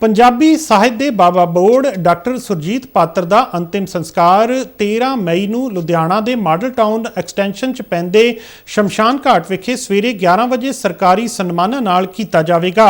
ਪੰਜਾਬੀ ਸਾਹਿਤ ਦੇ ਬਾਬਾ ਬੋੜ ਡਾਕਟਰ ਸੁਰਜੀਤ ਪਾਤਰ ਦਾ ਅੰਤਿਮ ਸੰਸਕਾਰ 13 ਮਈ ਨੂੰ ਲੁਧਿਆਣਾ ਦੇ ਮਾਡਲ ਟਾਊਨ ਐਕਸਟੈਂਸ਼ਨ 'ਚ ਪੈਂਦੇ ਸ਼ਮਸ਼ਾਨ ਘਾਟ ਵਿਖੇ ਸਵੇਰੇ 11 ਵਜੇ ਸਰਕਾਰੀ ਸਨਮਾਨਾਂ ਨਾਲ ਕੀਤਾ ਜਾਵੇਗਾ।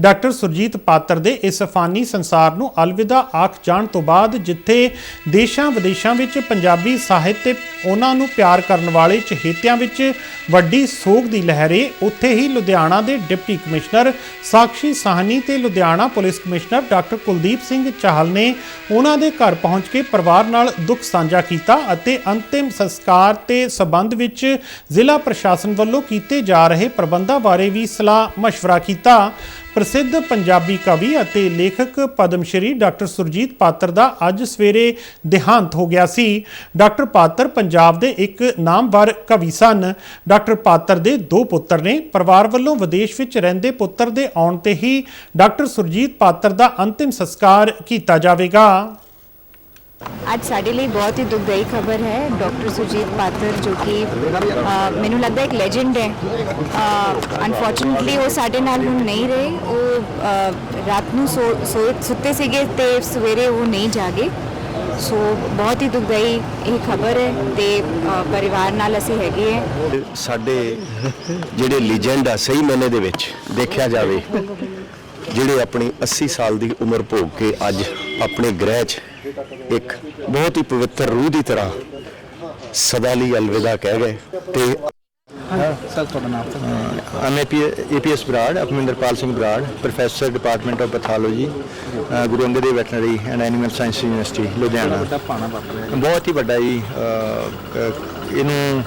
ਡਾਕਟਰ ਸੁਰਜੀਤ ਪਾਤਰ ਦੇ ਇਸ ਫਾਨੀ ਸੰਸਾਰ ਨੂੰ ਅਲਵਿਦਾ ਆਖ ਜਾਣ ਤੋਂ ਬਾਅਦ ਜਿੱਥੇ ਦੇਸ਼ਾਂ ਵਿਦੇਸ਼ਾਂ ਵਿੱਚ ਪੰਜਾਬੀ ਸਾਹਿਤ ਤੇ ਉਹਨਾਂ ਨੂੰ ਪਿਆਰ ਕਰਨ ਵਾਲੇ ਚਹੇਤਿਆਂ ਵਿੱਚ ਵੱਡੀ ਸੋਗ ਦੀ ਲਹਿਰੇ, ਉੱਥੇ ਹੀ ਲੁਧਿਆਣਾ ਦੇ ਡਿਪਟੀ ਕਮਿਸ਼ਨਰ ਸਾਕਸ਼ੀ ਸਾਹਨੀ ਤੇ Ludhiana police commissioner doctor Kuldeep Singh Chahal ਨੇ ਉਹਨਾਂ ਦੇ ਘਰ ਪਹੁੰਚ ਕੇ ਪਰਿਵਾਰ ਨਾਲ ਦੁੱਖ ਸਾਂਝਾ ਕੀਤਾ ਅਤੇ ਅੰਤਿਮ ਸੰਸਕਾਰ ਤੇ ਸਬੰਧ ਵਿੱਚ ਜ਼ਿਲ੍ਹਾ ਪ੍ਰਸ਼ਾਸਨ ਵੱਲੋਂ ਕੀਤੇ ਜਾ ਰਹੇ ਪ੍ਰਬੰਧਾਂ ਬਾਰੇ ਵੀ ਸਲਾਹ مشورہ ਕੀਤਾ ਪ੍ਰਸਿੱਧ ਪੰਜਾਬੀ ਕਵੀ ਅਤੇ ਲੇਖਕ ਪਦਮ ਸ਼੍ਰੀ ਡਾਕਟਰ ਸੁਰਜੀਤ ਪਾਤਰ ਦਾ ਅੱਜ ਸਵੇਰੇ ਦੇਹਾਂਤ ਹੋ ਗਿਆ ਸੀ। ਡਾਕਟਰ ਪਾਤਰ ਪੰਜਾਬ ਦੇ ਇੱਕ ਨਾਮਵਰ ਕਵੀ ਸਨ। ਡਾਕਟਰ ਪਾਤਰ ਦੇ ਦੋ ਪੁੱਤਰ ਨੇ ਪਰਿਵਾਰ ਵੱਲੋਂ ਵਿਦੇਸ਼ ਵਿੱਚ ਰਹਿੰਦੇ ਪੁੱਤਰ ਦੇ ਆਉਣ ਤੇ ਹੀ ਡਾਕਟਰ ਸੁਰਜੀਤ ਪਾਤਰ ਦਾ ਅੰਤਿਮ ਸੰਸਕਾਰ ਕੀਤਾ ਜਾਵੇਗਾ। ਅੱਜ ਸਾਡੇ ਲਈ ਬਹੁਤ ਹੀ ਦੁਖਦਾਈ ਖਬਰ ਹੈ ਡਾਕਟਰ ਸੁਜੀਤ ਪਾਤਰ, ਜੋ ਕਿ ਮੈਨੂੰ ਲੱਗਦਾ ਇੱਕ ਲੈਜੈਂਡ ਹੈ। ਅਨਫੋਰਚੂਨਟਲੀ ਉਹ ਸਾਡੇ ਨਾਲ ਹੁਣ ਨਹੀਂ ਰਹੇ। ਉਹ ਰਾਤ ਨੂੰ ਸੋ, ਸੋ- ਸੁੱਤੇ ਸੀਗੇ ਤੇ ਸਵੇਰੇ ਉਹ ਨਹੀਂ ਜਾਗੇ। ਸੋ ਬਹੁਤ ਹੀ ਦੁਖਦਾਈ ਇਹ ਖਬਰ ਹੈ ਤੇ ਪਰਿਵਾਰ ਨਾਲ ਅਸੀਂ ਹੈਗੇ ਹੈ। ਸਾਡੇ ਜਿਹੜੇ ਲੀਜੈਂਡ ਆ ਸਹੀ ਮਾਇਨੇ ਦੇ ਵਿੱਚ ਦੇਖਿਆ ਜਾਵੇ, ਜਿਹੜੇ ਆਪਣੀ 80 ਸਾਲ ਦੀ ਉਮਰ ਭੋਗ ਕੇ ਅੱਜ ਆਪਣੇ ਗ੍ਰਹਿ 'ਚ ਇੱਕ ਬਹੁਤ ਹੀ ਪਵਿੱਤਰ ਰੂਹ ਦੀ ਤਰ੍ਹਾਂ ਸਦਾ ਲਈ ਅਲਵਿਦਾ ਕਹਿ ਗਏ ਤੇ ਸਰ ਤੁਹਾਡਾ ਨਾਮ I'm APS Brar Apminderpal Singh Brar professor department of pathology Guru Angad Dev veterinary and animal science university Ludhiana. ਬਹੁਤ ਹੀ ਵੱਡਾ ਜੀ ਇਹਨੂੰ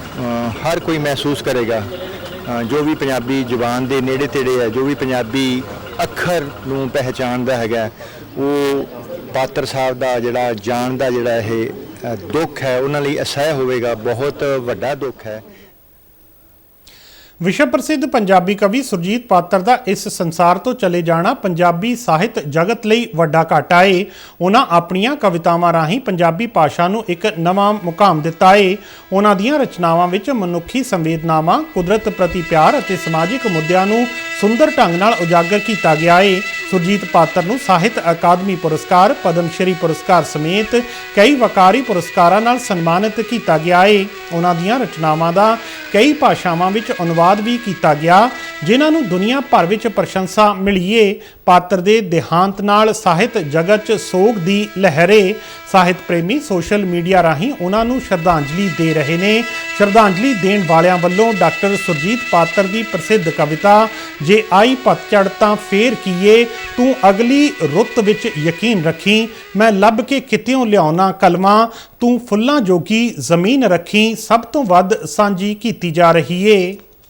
ਹਰ ਕੋਈ ਮਹਿਸੂਸ ਕਰੇਗਾ। ਜੋ ਵੀ ਪੰਜਾਬੀ ਜ਼ੁਬਾਨ ਦੇ ਨੇੜੇ ਤੇੜੇ ਹੈ ਜੋ ਵੀ ਪੰਜਾਬੀ ਅੱਖਰ ਨੂੰ ਪਹਿਚਾਣਦਾ ਹੈਗਾ ਉਹ ਪਾਤਰ ਸਾਹਿਬ ਦਾ ਜਿਹੜਾ ਜਾਣ ਦਾ ਜਿਹੜਾ ਇਹ ਦੁੱਖ ਹੈ, ਉਹਨਾਂ ਲਈ ਅਸਹਿ ਹੋਵੇਗਾ, ਬਹੁਤ ਵੱਡਾ ਦੁੱਖ ਹੈ। ਵਿਸ਼ਵ ਪ੍ਰਸਿੱਧ ਪੰਜਾਬੀ ਕਵੀ ਸੁਰਜੀਤ ਪਾਤਰ ਦਾ ਇਸ ਸੰਸਾਰ ਤੋਂ ਚਲੇ ਜਾਣਾ ਪੰਜਾਬੀ ਸਾਹਿਤ ਜਗਤ ਲਈ ਵੱਡਾ ਘਾਟਾ ਏ। ਉਹਨਾਂ ਆਪਣੀਆਂ ਕਵਿਤਾਵਾਂ ਰਾਹੀਂ ਪੰਜਾਬੀ ਭਾਸ਼ਾ ਨੂੰ ਇੱਕ ਨਵਾਂ ਮੁਕਾਮ ਦਿੱਤਾ ਏ। ਉਹਨਾਂ ਦੀਆਂ ਰਚਨਾਵਾਂ ਵਿੱਚ ਮਨੁੱਖੀ ਸੰਵੇਦਨਾਵਾਂ, ਕੁਦਰਤ ਪ੍ਰਤੀ ਪਿਆਰ ਅਤੇ ਸਮਾਜਿਕ ਮੁੱਦਿਆਂ ਨੂੰ ਸੁੰਦਰ ਢੰਗ ਨਾਲ ਉਜਾਗਰ ਕੀਤਾ ਗਿਆ ਏ। ਸੁਰਜੀਤ ਪਾਤਰ ਨੂੰ ਸਾਹਿਤ ਅਕਾਦਮੀ ਪੁਰਸਕਾਰ ਪਦਮ ਸ਼੍ਰੀ ਪੁਰਸਕਾਰ ਸਮੇਤ ਕਈ ਵਕਾਰੀ ਪੁਰਸਕਾਰਾਂ ਨਾਲ ਸਨਮਾਨਿਤ ਕੀਤਾ ਗਿਆ ਏ। ਉਹਨਾਂ ਦੀਆਂ ਰਚਨਾਵਾਂ ਦਾ ਕਈ ਭਾਸ਼ਾਵਾਂ ਵਿੱਚ ਅਨੁਵਾਦ ਵੀ ਕੀਤਾ ਗਿਆ, ਜਿਨ੍ਹਾਂ ਨੂੰ ਦੁਨੀਆ ਭਰ ਵਿੱਚ ਪ੍ਰਸ਼ੰਸਾ ਮਿਲੀ ਏ। ਪਾਤਰ ਦੇ ਦੇਹਾਂਤ ਨਾਲ ਸਾਹਿਤ ਜਗਤ 'ਚ ਸੋਗ ਦੀ ਲਹਿਰੇ ਸਾਹਿਤ ਪ੍ਰੇਮੀ ਸੋਸ਼ਲ ਮੀਡੀਆ ਰਾਹੀਂ ਉਹਨਾਂ ਨੂੰ ਸ਼ਰਧਾਂਜਲੀ ਦੇ ਰਹੇ ਨੇ। ਸ਼ਰਧਾਂਜਲੀ ਦੇਣ ਵਾਲਿਆਂ ਵੱਲੋਂ ਡਾਕਟਰ ਸੁਰਜੀਤ ਪਾਤਰ ਦੀ ਪ੍ਰਸਿੱਧ ਕਵਿਤਾ, ਜੇ ਆਈ ਪਤਝੜ ਤਾਂ ਫੇਰ ਕੀਏ, ਤੂੰ ਅਗਲੀ ਰੁੱਤ ਵਿੱਚ ਯਕੀਨ ਰੱਖੀ, ਮੈਂ ਲੱਭ ਕੇ ਕਿਤਿਓਂ ਲਿਆਉਣਾ ਕਲਮਾਂ, ਤੂੰ ਫੁੱਲਾਂ ਜੋਗੀ ਜ਼ਮੀਨ ਰੱਖੀ, ਸਭ ਤੋਂ ਵੱਧ ਸਾਂਝੀ ਕੀਤੀ ਜਾ ਰਹੀ ਏ।